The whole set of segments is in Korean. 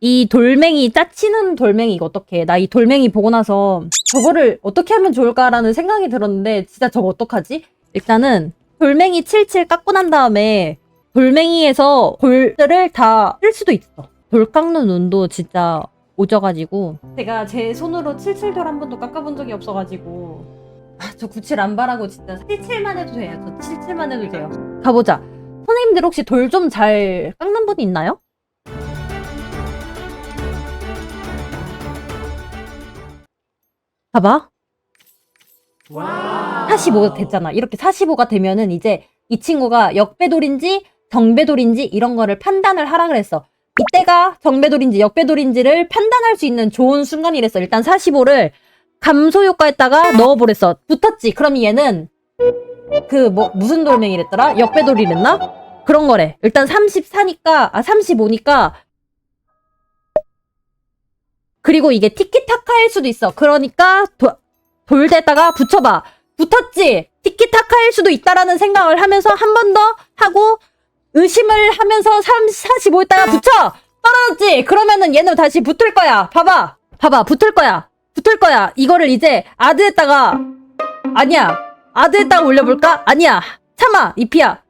이 돌멩이 짜치는 돌멩이 이거 어떡해? 나이 돌멩이 보고 나서 저거를 어떻게 하면 좋을까라는 생각이 들었는데 진짜 저거 어떡하지? 일단은 돌멩이 칠칠 깎고 난 다음에 돌멩이에서 돌들을 다 쓸 수도 있어. 돌 깎는 운도 진짜 오져가지고. 제가 제 손으로 칠칠돌 한 번도 깎아본 적이 없어가지고. 아, 저 구칠 안 바라고 진짜 칠칠만 해도 돼요. 저 칠칠만 해도 돼요. 가보자. 선생님들 혹시 돌 좀 잘 깎는 분 있나요? 봐봐. 45 됐잖아. 이렇게 45가 되면은 이제 이 친구가 역배돌인지 정배돌인지 이런 거를 판단을 하라 그랬어. 이때가 정배돌인지 역배돌인지를 판단할 수 있는 좋은 순간이랬어. 일단 45를 감소 효과에다가 넣어보랬어. 붙었지. 그럼 얘는 그 뭐 무슨 돌멩이랬더라? 역배돌이랬나? 그런 거래. 일단 34니까 아 35니까 그리고 이게 티키타카일 수도 있어. 그러니까 도, 돌대다가 붙여봐. 붙었지? 티키타카일 수도 있다라는 생각을 하면서 한 번 더 하고 의심을 하면서 30, 45에다가 붙여! 떨어졌지? 그러면은 얘는 다시 붙을 거야. 봐봐. 봐봐. 붙을 거야. 붙을 거야. 이거를 이제 아드에다가 아니야. 아드에다가 올려볼까? 아니야. 참아. 이피야.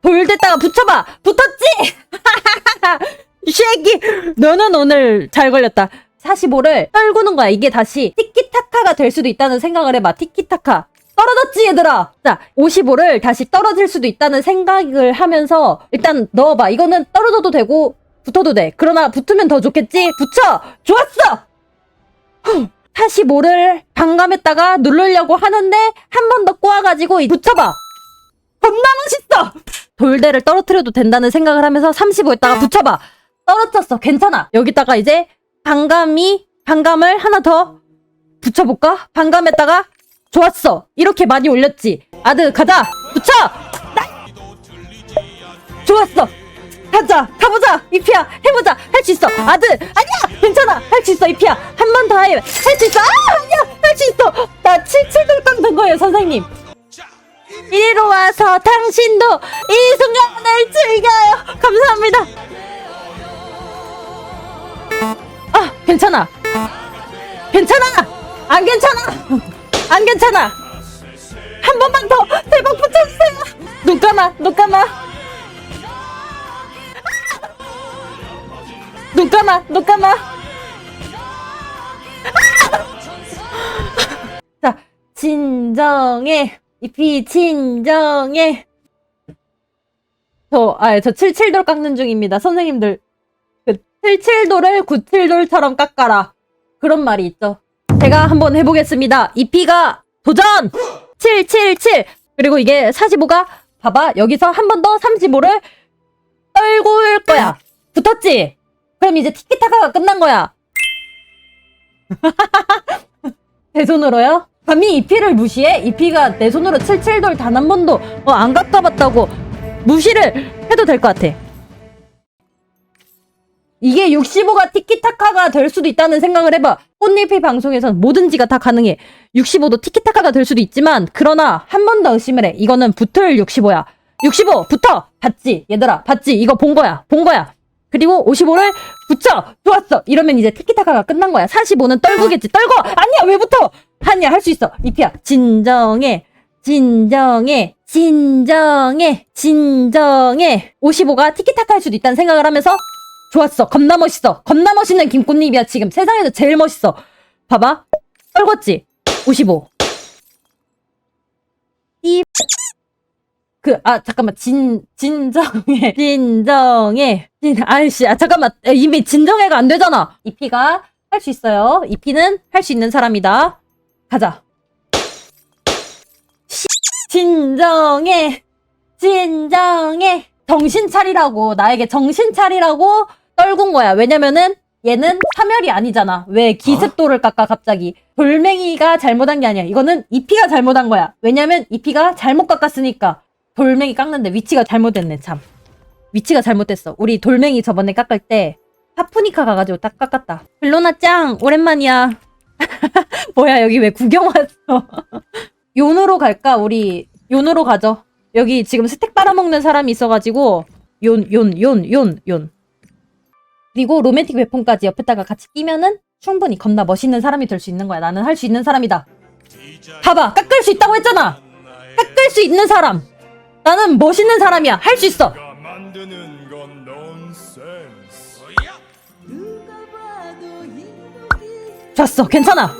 돌대다가 붙여봐. 붙었지? 이 새끼. 너는 오늘 잘 걸렸다. 45를 떨구는 거야. 이게 다시 티키타카가 될 수도 있다는 생각을 해봐. 티키타카. 떨어졌지, 얘들아! 자, 55를 다시 떨어질 수도 있다는 생각을 하면서 일단 넣어봐. 이거는 떨어져도 되고 붙어도 돼. 그러나 붙으면 더 좋겠지? 붙여! 좋았어! 45를 반감했다가 누르려고 하는데 한 번 더 꼬아가지고 이- 붙여봐. 겁나 멋있어! 돌대를 떨어뜨려도 된다는 생각을 하면서 35에다가 붙여봐. 떨어졌어. 괜찮아. 여기다가 이제 반감이 반감을 하나 더 붙여볼까? 반감했다가 좋았어. 이렇게 많이 올렸지. 아드 가자. 붙여. 나- 좋았어. 가자. 가보자. 이피야 해보자. 할 수 있어. 아드 아니야. 괜찮아. 할 수 있어. 이피야 한 번 더 해. 할 수 있어. 아 아니야. 할 수 있어. 나 칠칠돌 깎는 거예요, 선생님. 이리로 와서 당신도 이 순간을 즐겨요. 감사합니다. 아, 괜찮아. 괜찮아. 안 괜찮아. 안 괜찮아. 한 번만 더 대박 붙여주세요. 눈 감아, 눈 감아. 아! 눈 감아, 눈 감아. 아! 자, 진정해. 이피 진정해. 저, 아, 저 77돌 깎는 중입니다. 선생님들. 그 77돌을 97돌처럼 깎아라. 그런 말이 있죠. 제가 한번 해보겠습니다. 이피가 도전! 777! 그리고 이게 45가, 봐봐, 여기서 한 번 더 35를 떨고 올 거야. 붙었지? 그럼 이제 티키타카가 끝난 거야. 내 손으로요? 감히 이피를 무시해? 이피가 내 손으로 77돌 단 한 번도 어, 안 깎아봤다고 무시를 해도 될 것 같아. 이게 65가 티키타카가 될 수도 있다는 생각을 해봐. 꽃잎이 방송에선 뭐든지가 다 가능해. 65도 티키타카가 될 수도 있지만, 그러나 한 번 더 의심을 해. 이거는 붙을 65야. 65 붙어! 봤지? 얘들아, 봤지? 이거 본 거야. 본 거야. 그리고 55를 붙여! 좋았어! 이러면 이제 티키타카가 끝난 거야. 45는 떨구겠지. 떨고! 아니야! 왜 붙어! 아니야! 할 수 있어. 이피야. 진정해. 진정해. 진정해. 진정해. 55가 티키타카 할 수도 있다는 생각을 하면서 좋았어. 겁나 멋있어. 겁나 멋있는 김꽃잎이야, 지금. 세상에서 제일 멋있어. 봐봐. 떨궜지? 55. 이, 그, 아, 잠깐만. 진, 진정해. 진정해. 진, 아이씨, 아, 잠깐만. 에, 이미 진정해가 안 되잖아. 이 피가 할 수 있어요. 이 피는 할 수 있는 사람이다. 가자. 씨, 진정해. 진정해. 정신 차리라고. 나에게 정신 차리라고 떨군 거야. 왜냐면은 얘는 사멸이 아니잖아. 왜 기습도를 깎아 갑자기. 돌멩이가 잘못한 게 아니야. 이거는 이피가 잘못한 거야. 왜냐면 이피가 잘못 깎았으니까. 돌멩이 깎는데 위치가 잘못됐네, 참. 위치가 잘못됐어. 우리 돌멩이 저번에 깎을 때 파푸니카 가가지고 딱 깎았다. 블로나 짱! 오랜만이야. 뭐야, 여기 왜 구경 왔어? 요노로 갈까? 우리 요노로 가죠. 여기 지금 스택 빨아먹는 사람이 있어가지고 yon, yon, yon, yon, yon. 그리고 로맨틱 웨폰까지 옆에다가 같이 끼면은 충분히 겁나 멋있는 사람이 될 수 있는 거야. 나는 할 수 있는 사람이다. 봐봐, 깎을 수 있다고 했잖아. 깎을 수 있는 사람. 나는 멋있는 사람이야. 할 수 있어. 좋았어, 괜찮아.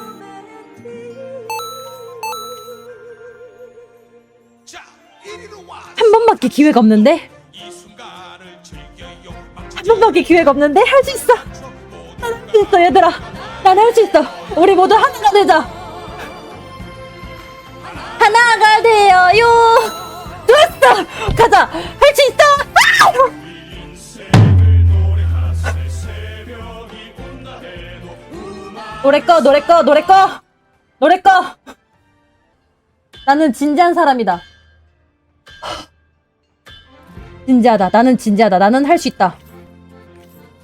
한 번밖에 기회가 없는데. 한 번밖에 기회가 없는데 할 수 있어. 난 할 수 있어, 얘들아. 난 할 수 있어. 우리 모두 하나가 되자. 하나가 되어요. 좋았어. 가자. 할 수 있어. 아! 노래 꺼, 노래 꺼, 노래 꺼. 노래 꺼. 나는 진지한 사람이다. 진지하다. 나는 진지하다. 나는 할 수 있다.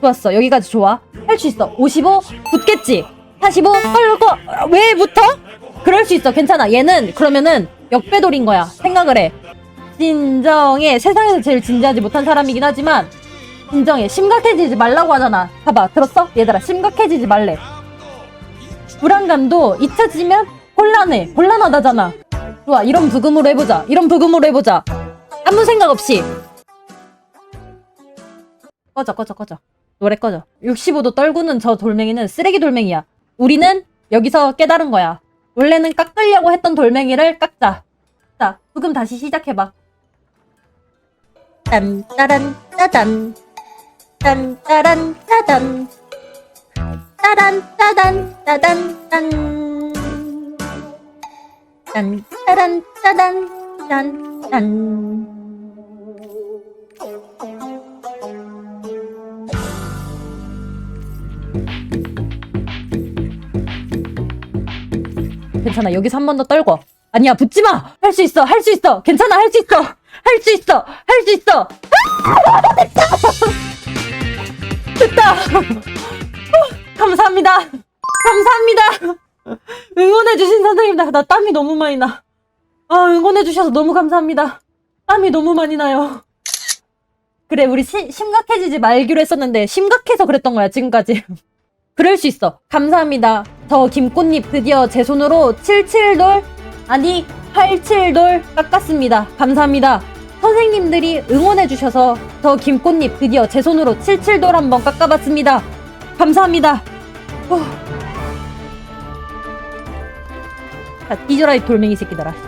좋았어. 여기까지 좋아. 할 수 있어. 55 붙겠지. 45 떨고 왜 붙어? 그럴 수 있어. 괜찮아. 얘는 그러면은 역배돌인 거야. 생각을 해. 진정해. 세상에서 제일 진지하지 못한 사람이긴 하지만 진정해. 심각해지지 말라고 하잖아. 봐봐. 들었어? 얘들아. 심각해지지 말래. 불안감도 잊혀지면 곤란해. 곤란하다잖아. 좋아. 이런 부금으로 해보자. 이런 부금으로 해보자. 아무 생각 없이. 꺼져, 꺼져, 꺼져. 노래 꺼져. 65도 떨구는 저 돌멩이는 쓰레기 돌멩이야. 우리는 여기서 깨달은 거야. 원래는 깎으려고 했던 돌멩이를 깎자. 자, 부금 다시 시작해봐. 딴, 따란, 따단. 딴, 따란, 따단. 따란 따단 따단 딴. 딴 따란 따단 딴 딴. 괜찮아 여기서 한 번 더 떨고 아니야 붙지 마 할 수 있어 할 수 있어 괜찮아 할 수 있어 할 수 있어 할 수 있어 아, 됐다 됐다 감사합니다. 감사합니다. 응원해주신 선생님들, 나 땀이 너무 많이 나. 아, 응원해주셔서 너무 감사합니다. 땀이 너무 많이 나요. 그래, 우리 시- 심각해지지 말기로 했었는데, 심각해서 그랬던 거야, 지금까지. 그럴 수 있어. 감사합니다. 저 김꽃잎 드디어 제 손으로 77돌, 아니, 87돌 깎았습니다. 감사합니다. 선생님들이 응원해주셔서 저 김꽃잎 드디어 제 손으로 77돌 한번 깎아봤습니다. 감사합니다. 후. 자, 뒤져라 이 돌멩이 새끼들아.